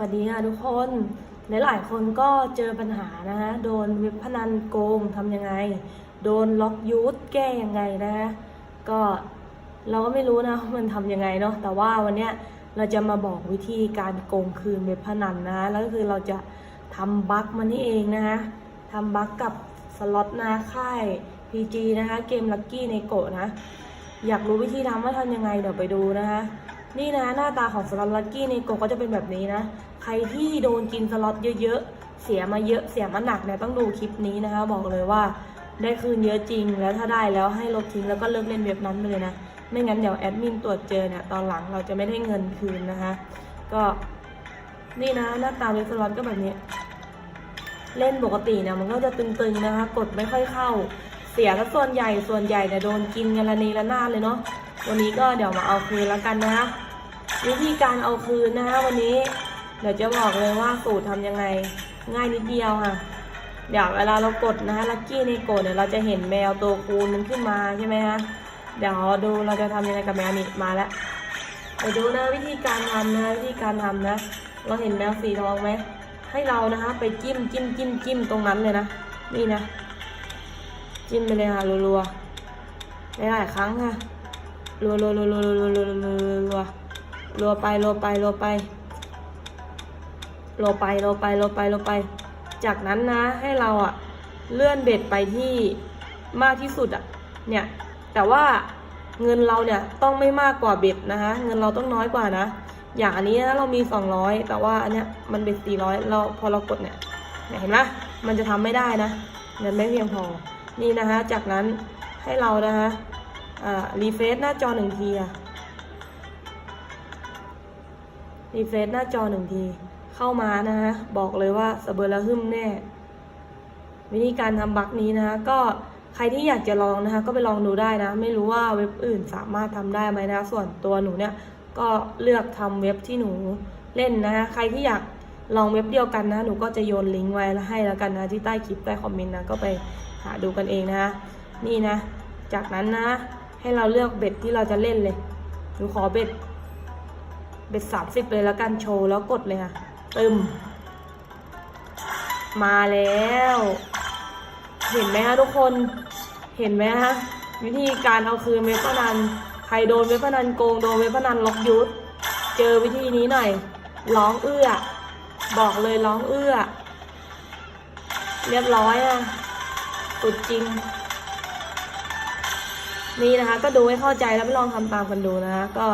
วัสดีค่ะทุกคนหลายๆคนก็เจอปัญหานะฮะโดนเว็บพนันโกงทำยังไง โดนล็อกยูทแก้ยังไงนะฮะก็เราก็ไม่รู้นะมันทำยังไงเนาะแต่ว่าวันเนี้ยเราจะมาบอกวิธีการโกงคืนเว็บพนันนะฮะแล้วก็คือเราจะทำบั๊กมันนี่เองนะฮะทำบั๊กกับสล็อตนะค่าย PG นะคะเกมลั c กี้ในโกะนะอยากรู้วิธีทำว่าทำยังไงเดี๋ยวไปดูนะคะ นี่นะหน้าตาของสล็อตลั c กี้ในโกก็จะเป็นแบบนี้นะ ใครที่โดนกินสล็อตเยอะๆ เสียมาเยอะเสียมาหนักเนี่ยต้องดูคลิปนี้นะคะ บอกเลยว่าได้คืนเยอะจริงแล้วถ้าได้แล้วให้ลบทิ้งแล้วก็เลิกเล่นเว็บนั้นไปเลยนะ ไม่งั้นเดี๋ยวแอดมินตรวจเจอเนี่ยตอนหลังเราจะไม่ได้เงินคืนนะคะ ก็นี่นะหน้าตาเว็บสล็อตก็แบบนี้ เล่นปกติเนี่ยมันก็จะตึงๆนะคะ กดไม่ค่อยเข้า เสียถ้าส่วนใหญ่ส่วนใหญ่เนี่ยโดนกินกันละนีละนาดเลยเนาะ วันนี้ก็เดี๋ยวมาเอาคืนแล้วกันนะวิธีการเอาคืนนะคะวันนี้ เดี๋ยวจะบอกเลยว่าสูตรทำยังไงง่ายนิดเดียวค่ะ เดี๋ยวเวลาเรากดนะคะลัคกี้ในโกดเนี่ยเราจะเห็นแมวตัวคูณมันขึ้นมาใช่ไหมคะเดี๋ยวดูเราจะทำยังไงกับแมวนี่มาแล้วไปดูนะวิธีการทำนะวิธีการทำนะ เราเห็นแมวสีทองไหมให้เรานะคะไปจิ้มจิ้มจิ้มจิ้มตรงนั้นเลยนะนี่นะ จิ้มไปเลยค่ะรัวๆหลายๆครั้งค่ะ รัวๆรัวรัวรัวรัวรัวรัวรัวรัวไปรัวไปรัวไปรัวไปรัวไปรัวไปรัวไป จากนั้นนะให้เราอะเลื่อนเบ็ดไปที่มากที่สุดอะเนี่ยแต่ว่าเงินเราเนี่ยต้องไม่มากกว่าเบ็ดนะคะเงินเราต้องน้อยกว่านะ อย่างอันนี้นะเรามี 200 แต่ว่าอันเนี้ยมันเป็น400 เราพอเรากดเนี่ยเห็นไหมมันจะทำไม่ได้นะเงินไม่เพียงพอนี่นะคะจากนั้นให้เรานะคะ อ่ารีเฟซหน้าจอหนึ่งทีอะรีเฟซหน้าจอหนึ่งที เข้ามานะคะบอกเลยว่าสะเบอร์ละหึ่มแน่ วิธีการทำบัคนี้นะคะก็ใครที่อยากจะลองนะคะ ก็ไปลองดูได้นะ ไม่รู้ว่าเว็บอื่นสามารถทำได้ไหมนะ ส่วนตัวหนูเนี่ย ก็เลือกทำเว็บที่หนูเล่นนะคะใครที่อยากลองเว็บเดียวกันนะ หนูก็จะโยนลิงก์ไว้แล้วให้แล้วกันนะที่ใต้คลิปใต้คอมเมนต์นะ ก็ไปหาดูกันเองนะคะนี่นะ จากนั้นนะ ให้เราเลือกเบ็ดที่เราจะเล่นเลยหนูขอเบ็ด เบ็ดสามสิบเลยแล้วกันโชว์แล้วกดเลยค่ะตึม มาแล้ว เห็นไหมคะทุกคน เห็นไหมคะวิธีการเอาคืนเว็บพนันใครโดนเว็บพนันโกงโดนเว็บพนันล็อกยุทธเจอวิธีนี้หน่อยร้องเอื้อ บอกเลยร้องเอื้อ เรียบร้อยอะสุดจริง นี่นะคะ ก็ดูให้เข้าใจแล้วไปลองทำตามกันดูนะคะก็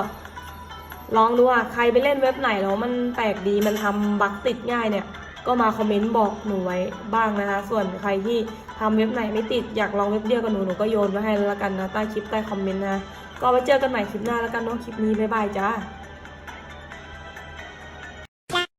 ลองดูอะใครไปเล่นเว็บไหนแล้วมันแปลกดีมันทำบั๊กติดง่ายเนี่ย ก็มาคอมเมนต์บอกหนูไว้บ้างนะคะ ส่วนใครที่ทำเว็บไหนไม่ติดอยากลองเว็บเดียวกับหนูหนูก็โยนไว้ให้แล้วกันนะใต้คลิปใต้คอมเมนต์นะก็ไว้เจอกันใหม่คลิปหน้าแล้วกันเนาะคลิปนี้บ๊ายบายจ้า